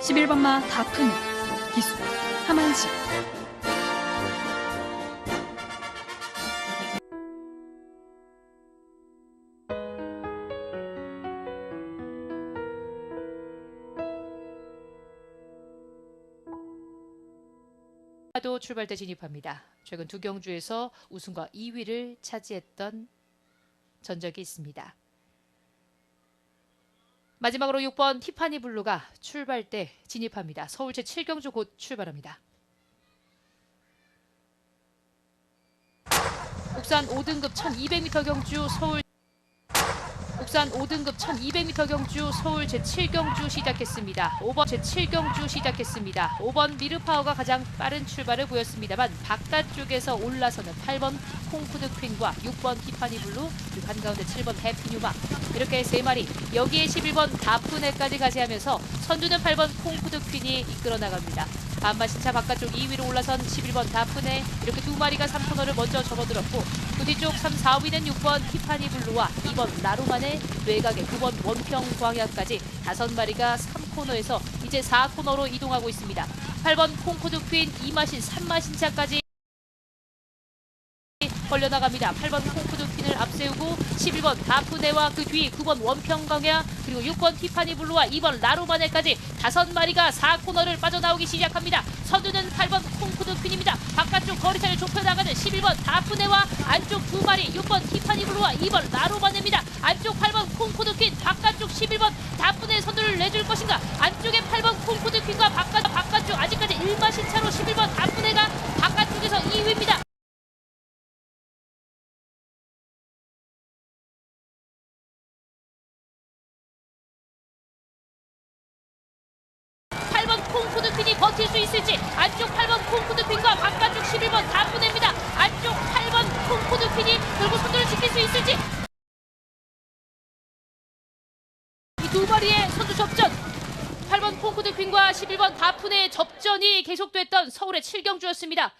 11번마 다프네 기수 하만식 도 출발대 진입합니다. 최근 두 경주에서 우승과 2위를 차지했던 전적이 있습니다. 마지막으로 6번 티파니 블루가 출발대 진입합니다. 서울 제7경주 곧 출발합니다. 옥산 5등급 1200m 경주 서울 옥산 5등급 1200m 경주 서울 제7경주 시작했습니다. 5번 제7경주 시작했습니다. 5번 미르파워가 가장 빠른 출발을 보였습니다만 바깥쪽에서 올라서는 8번 콩푸드 퀸과 6번 티파니 블루 그리고 한가운데 7번 해피뉴마 이렇게 세 마리 여기에 11번 다프네까지 가세하면서 선두는 8번 콩푸드 퀸이 이끌어 나갑니다. 반마신차 바깥쪽 2위로 올라선 11번 다프네 이렇게 두 마리가 3코너를 먼저 접어들었고 그 뒤쪽 3, 4위는 6번 티파니 블루와 2번 라로만의 외곽의 9번 원평 광야까지 다섯 마리가 3코너에서 이제 4코너로 이동하고 있습니다. 8번 콩코드 퀸 2마신 3마신차까지 벌려나갑니다. 8번 콩푸드 퀸을 앞세우고 11번 다프네와 그 뒤 9번 원평광야 그리고 6번 티파니 블루와 2번 라로마네까지 다섯 마리가 4코너를 빠져나오기 시작합니다. 선두는 8번 콩푸드 퀸입니다. 바깥쪽 거리차를 좁혀나가는 11번 다프네와 안쪽 두 마리 6번 티파니 블루와 2번 라로마네입니다. 안쪽 8번 콩푸드 퀸 바깥쪽 11번 다프네 선두를 내줄 것인가 안쪽에 8번 콩푸드 퀸과 바깥, 바깥쪽 아직까지 1마신 차로 11번 다프네가 바깥쪽에서 2위입니다. 버틸 수 있을지. 안쪽 8번 콩푸드 퀸과 바깥쪽 11번 다분입니다. 안쪽 8번 콩푸드 퀸이 결국 선두를 지킬 수 있을지. 이 두 마리의 선두 접전. 8번 콩푸드 퀸과 11번 다푼의 접전이 계속됐던 서울의 7경주였습니다